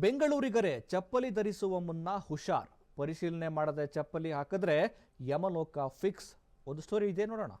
ಬೆಂಗಳೂರಿಗರೆ ಚಪ್ಪಲಿ ಧರಿಸುವ ಮುನ್ನ ಹುಷಾರ್. ಪರಿಶೀಲನೆ ಮಾಡದೆ ಚಪ್ಪಲಿ ಹಾಕಿದ್ರೆ ಯಮಲೋಕ ಫಿಕ್ಸ್. ಒಂದು ಸ್ಟೋರಿ ಇದೆ ನೋಡೋಣ.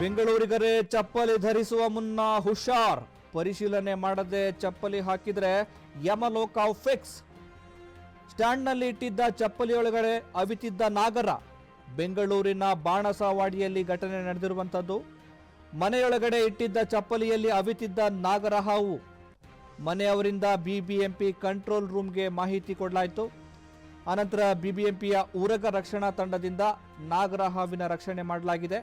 ಬೆಂಗಳೂರಿಗರೆ ಚಪ್ಪಲಿ ಧರಿಸುವ ಮುನ್ನ ಹುಷಾರ್. ಪರಿಶೀಲನೆ ಮಾಡದೆ ಚಪ್ಪಲಿ ಹಾಕಿದ್ರೆ ಯಮಲೋಕ ಫಿಕ್ಸ್. ಸ್ಟ್ಯಾಂಡ್ನಲ್ಲಿ ಇಟ್ಟಿದ್ದ ಚಪ್ಪಲಿಯೊಳಗಡೆ ಅವಿತಿದ್ದ ನಾಗರ. ಬೆಂಗಳೂರಿನ ಬಾಣಸವಾಡಿಯಲ್ಲಿ ಘಟನೆ ನಡೆದಿರುವಂಥದ್ದು. ಮನೆಯೊಳಗಡೆ ಇಟ್ಟಿದ್ದ ಚಪ್ಪಲಿಯಲ್ಲಿ ಅವಿತಿದ್ದ ನಾಗರ ಹಾವು. ಮನೆಯವರಿಂದ ಬಿಬಿಎಂಪಿ ಕಂಟ್ರೋಲ್ ರೂಮ್ಗೆ ಮಾಹಿತಿ ಕೊಡಲಾಯಿತು. ಅನಂತರ ಬಿಬಿಎಂಪಿಯ ಊರಗ ರಕ್ಷಣಾ ತಂಡದಿಂದ ನಾಗರ ಹಾವಿನ ರಕ್ಷಣೆ ಮಾಡಲಾಗಿದೆ.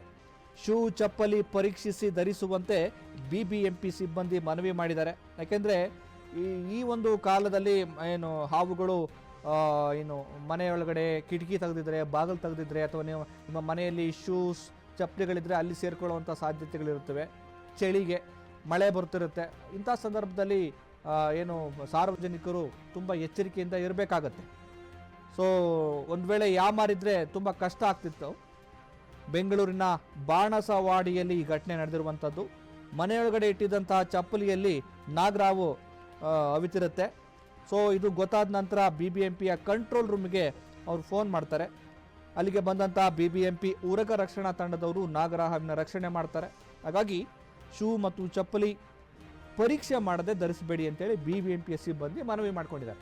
ಶೂ ಚಪ್ಪಲಿ ಪರೀಕ್ಷಿಸಿ ಧರಿಸುವಂತೆ ಬಿಬಿಎಂಪಿ ಸಿಬ್ಬಂದಿ ಮನವಿ ಮಾಡಿದ್ದಾರೆ. ಯಾಕೆಂದರೆ ಈ ಈ ಒಂದು ಕಾಲದಲ್ಲಿ ಏನು ಹಾವುಗಳು ಏನು ಮನೆಯೊಳಗಡೆ ಕಿಟಕಿ ತೆಗೆದಿದ್ರೆ, ಬಾಗಿಲು ತೆಗೆದಿದ್ರೆ, ಅಥವಾ ನೀವು ನಿಮ್ಮ ಮನೆಯಲ್ಲಿ ಶೂಸ್ ಚಪ್ಪಲಿಗಳಿದ್ದರೆ ಅಲ್ಲಿ ಸೇರಿಕೊಳ್ಳುವಂಥ ಸಾಧ್ಯತೆಗಳಿರುತ್ತವೆ. ಚಳಿಗೆ ಮಳೆ ಬರ್ತಿರುತ್ತೆ. ಇಂಥ ಸಂದರ್ಭದಲ್ಲಿ ಏನು ಸಾರ್ವಜನಿಕರು ತುಂಬ ಎಚ್ಚರಿಕೆಯಿಂದ ಇರಬೇಕಾಗತ್ತೆ. ಸೊ, ಒಂದು ವೇಳೆ ಯಾಮಾರಿದ್ರೆ ತುಂಬ ಕಷ್ಟ ಆಗ್ತಿತ್ತು. ಬೆಂಗಳೂರಿನ ಬಾಣಸವಾಡಿಯಲ್ಲಿ ಈ ಘಟನೆ ನಡೆದಿರುವಂಥದ್ದು. ಮನೆಯೊಳಗಡೆ ಇಟ್ಟಿದ್ದಂತಹ ಚಪ್ಪಲಿಯಲ್ಲಿ ನಾಗರಾವು ಅವಿತಿರುತ್ತೆ. ಸೊ ಇದು ಗೊತ್ತಾದ ನಂತರ ಬಿ ಬಿ ಎಂ ಪಿಯ ಕಂಟ್ರೋಲ್ ರೂಮ್ಗೆ ಅವರು ಫೋನ್ ಮಾಡ್ತಾರೆ. ಅಲ್ಲಿಗೆ ಬಂದಂತಹ ಬಿ ಬಿ ಎಂ ಪಿ ಊರಕ ರಕ್ಷಣಾ ತಂಡದವರು ನಾಗರಾಹವಿನ ರಕ್ಷಣೆ ಮಾಡ್ತಾರೆ. ಹಾಗಾಗಿ ಶೂ ಮತ್ತು ಚಪ್ಪಲಿ ಪರೀಕ್ಷೆ ಮಾಡದೆ ಧರಿಸಬೇಡಿ ಅಂತೇಳಿ ಬಿ ಬಿ ಎಂ ಪಿಯ ಸಿಬ್ಬಂದಿ ಮನವಿ ಮಾಡ್ಕೊಂಡಿದ್ದಾರೆ.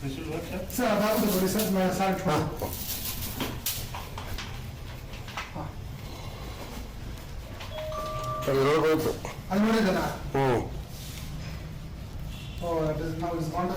this will work sir sir ಅದಾಗುತ್ತೆ ಕೊಡಿ ಸರ್ ನಾನು ಸಾಲ್ಟ್ ಹಾಂ ಅದ್ರೊಳಗೆ ಹೋಯ್ತು ಅಲ್ಲಿ ನೋಡಿದ್ದಾನ ಹ್ಞೂ ಓ ದಟ್ ಇಸ್ ನಾವು ಇಸ್ ಕಾಂಟ್